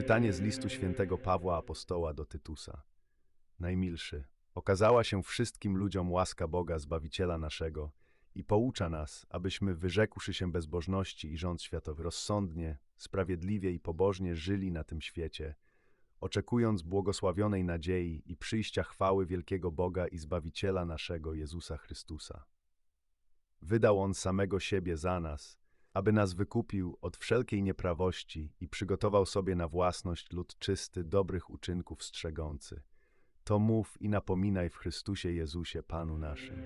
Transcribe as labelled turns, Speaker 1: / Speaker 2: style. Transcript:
Speaker 1: Czytanie z listu świętego Pawła Apostoła do Tytusa. Najmilszy, okazała się wszystkim ludziom łaska Boga, Zbawiciela naszego i poucza nas, abyśmy wyrzekłszy się bezbożności i rząd światowy rozsądnie, sprawiedliwie i pobożnie żyli na tym świecie, oczekując błogosławionej nadziei i przyjścia chwały wielkiego Boga i Zbawiciela naszego Jezusa Chrystusa. Wydał On samego siebie za nas, aby nas wykupił od wszelkiej nieprawości i przygotował sobie na własność lud czysty, dobrych uczynków strzegący. To mów i napominaj w Chrystusie Jezusie, Panu naszym.